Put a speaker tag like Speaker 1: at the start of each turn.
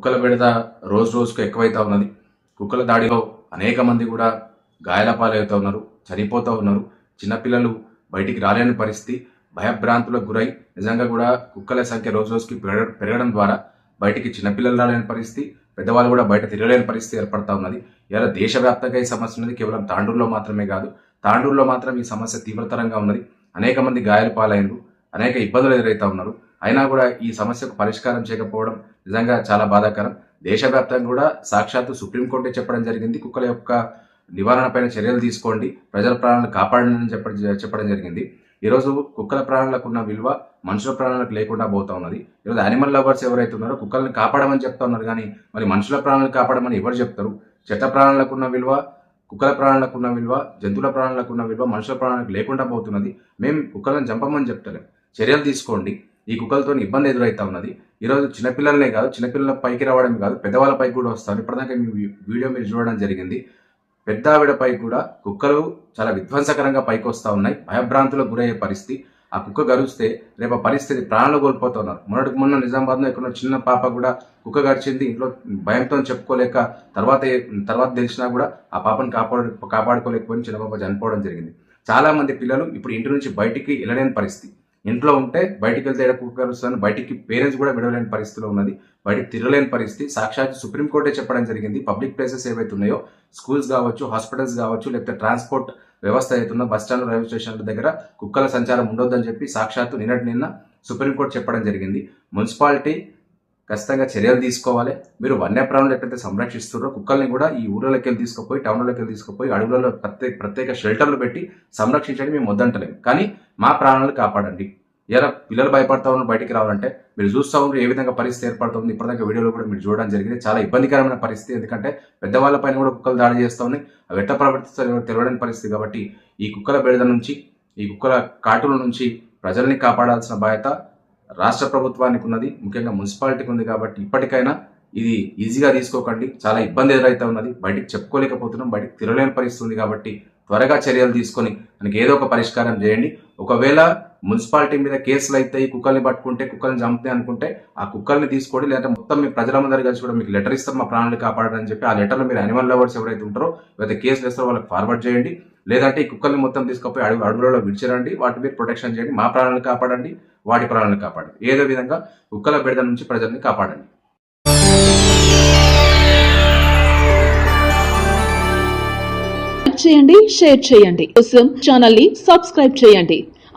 Speaker 1: కుక్కల బెడద రోజు రోజుకు ఎక్కువైతా ఉన్నది. కుక్కల దాడిలో అనేక మంది కూడా గాయాల పాలవుతూ ఉన్నారు చనిపోతూ ఉన్నారు. చిన్నపిల్లలు బయటికి రాలేని పరిస్థితి భయభ్రాంతులకు గురై నిజంగా కూడా కుక్కల సంఖ్య రోజు రోజుకి పెరగ పెరగడం ద్వారా బయటికి చిన్నపిల్లలు రాలేని పరిస్థితి పెద్దవాళ్ళు కూడా బయట తిరగలేని పరిస్థితి ఏర్పడతా ఉన్నది. ఇలా దేశవ్యాప్తంగా ఈ సమస్య ఉన్నది కేవలం తాండూరులో మాత్రమే కాదు తాండూరులో మాత్రం ఈ సమస్య తీవ్రతరంగా ఉన్నది. అనేక మంది గాయాల పాలైనరు అనేక ఇబ్బందులు ఎదురైతా ఉన్నారు. అయినా కూడా ఈ సమస్యకు పరిష్కారం చేయకపోవడం నిజంగా చాలా బాధాకరం. దేశవ్యాప్తంగా కూడా సాక్షాత్తు సుప్రీంకోర్టే చెప్పడం జరిగింది. కుక్కల యొక్క నివారణపైన చర్యలు తీసుకోండి. ప్రజల ప్రాణాలను కాపాడండి అని చెప్పడం చెప్పడం జరిగింది. ఈరోజు కుక్కల ప్రాణాలకు ఉన్న విలువ మనుషుల ప్రాణాలకు లేకుండా పోతా ఉన్నది. ఈరోజు యానిమల్ లవర్స్ ఎవరైతే ఉన్నారో కుక్కల్ని కాపాడమని చెప్తా ఉన్నారు కానీ మరి మనుషుల ప్రాణాలను కాపాడమని ఎవరు చెప్తారు? చెట్ల ప్రాణాలకు ఉన్న విలువ కుక్కల ప్రాణాలకు ఉన్న విలువ జంతువుల ప్రాణాలకు ఉన్న విలువ మనుషుల ప్రాణాలకు లేకుండా పోతున్నది. మేము కుక్కలను చంపమని చెప్తలేం. చర్యలు తీసుకోండి. ఈ కుక్కలతో ఇబ్బంది ఎదురైతా ఉన్నది. ఈరోజు చిన్నపిల్లలనే కాదు చిన్నపిల్లల పైకి రావడం కాదు పెద్దవాళ్ళ పైకి కూడా వస్తారు. ఇప్పటిదాకా మీ వీడియో మీరు చూడడం జరిగింది. పెద్ద ఆవిడపై కూడా కుక్కలు చాలా విధ్వంసకరంగా పైకి వస్తూ ఉన్నాయి. భయభ్రాంతులకు గురయ్యే పరిస్థితి. ఆ కుక్క గరుస్తే రేపు ఆ పరిస్థితి ప్రాణాలు కోల్పోతున్నారు. మొన్నటికి మొన్న నిజామాబాద్లో ఎక్కడో చిన్న పాప కూడా కుక్క గడిచింది ఇంట్లో భయంతో చెప్పుకోలేక తర్వాత తర్వాత తెలిసినా కూడా ఆ పాపను కాపాడు కాపాడుకోలేకపోయిన చిన్న పాప చనిపోవడం జరిగింది. చాలా మంది పిల్లలు ఇప్పుడు ఇంటి నుంచి బయటికి వెళ్ళలేని పరిస్థితి. ఇంట్లో ఉంటే బయటికి వెళ్తే ఎక్కడ బయటికి పేరెంట్స్ కూడా విడవలేని పరిస్థితిలో ఉన్నది. బయటికి తిరగలేని పరిస్థితి. సాక్షాత్ సుప్రీంకోర్టే చెప్పడం జరిగింది. పబ్లిక్ ప్లేసెస్ ఏవైతే ఉన్నాయో స్కూల్స్ కావచ్చు హాస్పిటల్స్ కావచ్చు లేకపోతే ట్రాన్స్పోర్ట్ వ్యవస్థ అవుతుందో బస్ స్టాండ్ రైల్వే స్టేషన్ల దగ్గర కుక్కల సంచారం ఉండొద్దని చెప్పి సాక్షాత్తు నిన్నటి నిన్న సుప్రీంకోర్టు చెప్పడం జరిగింది. మున్సిపాలిటీ ఖచ్చితంగా చర్యలు తీసుకోవాలి. మీరు వన్యప్రాణులు ఎట్లయితే సంరక్షిస్తున్నారో కుక్కల్ని కూడా ఈ ఊర్లలోకి వెళ్ళి తీసుకుపోయి టౌన్లోకి వెళ్ళి తీసుకుపోయి అడవులలో ప్రత్యేక ప్రత్యేక షెల్టర్లు పెట్టి సంరక్షించండి మేము వద్దంటలేము కానీ మా ప్రాణాలు కాపాడండి. ఎలా పిల్లలు భయపడతా ఉన్నారు బయటికి రావాలంటే మీరు చూస్తూ ఉంటే ఏ విధంగా పరిస్థితి ఏర్పడుతుంది. ఇప్పటిదాకా వీడియోలో కూడా మీరు చూడడం జరిగింది. చాలా ఇబ్బందికరమైన పరిస్థితి. ఎందుకంటే పెద్దవాళ్ళ పైన కూడా కుక్కలు దాడి చేస్తూ ఉన్నాయి. అవి ఎట్లా ప్రవర్తిస్తారో తెలియని పరిస్థితి కాబట్టి ఈ కుక్కల బెడద నుంచి ఈ కుక్కల కాటుల నుంచి ప్రజల్ని కాపాడాల్సిన బాధ్యత రాష్ట్ర ప్రభుత్వానికి ఉన్నది ముఖ్యంగా మున్సిపాలిటీకి ఉంది కాబట్టి ఇప్పటికైనా ఇది ఈజీగా తీసుకోకండి. చాలా ఇబ్బంది ఎదురైతే ఉన్నది. బయటికి చెప్పుకోలేకపోతున్నాం బయటికి తిరగలేని పరిస్థితి ఉంది కాబట్టి త్వరగా చర్యలు తీసుకొని మనకి ఏదో ఒక పరిష్కారం చేయండి. ఒకవేళ మున్సిపాలిటీ మీద కేసులు అయితే ఈ కుక్కల్ని పట్టుకుంటే కుక్కల్ని చంపుతాయి అనుకుంటే ఆ కుక్కల్ని తీసుకోండి లేదంటే మొత్తం మీ ప్రజలందరూ కలిసి కూడా మీకు లెటర్ ఇస్తాం మా ప్రాణాలు కాపాడని చెప్పి ఆ లెటర్లో మీరు అనిమల్ లవర్స్ ఎవరైతే ఉంటారో లేకపోతే కేసులు వేస్తారో వాళ్ళకి ఫార్వర్డ్ చేయండి. లేదంటే ఈ కుక్కల్ని మొత్తం తీసుకుపోయి అడుగు అడుగులలో విడిచిరండి వాటి మీద ప్రొటెక్షన్ చేయండి మా ప్రాణాలను కాపాడండి వాటి ప్రాణాలను కాపాడండి. ఏదో విధంగా కుక్కల బెడద నుంచి ప్రజల్ని కాపాడండి.
Speaker 2: చేయండి షేర్ చేయండి. కోసం ఛానల్ని సబ్స్క్రైబ్ చేయండి.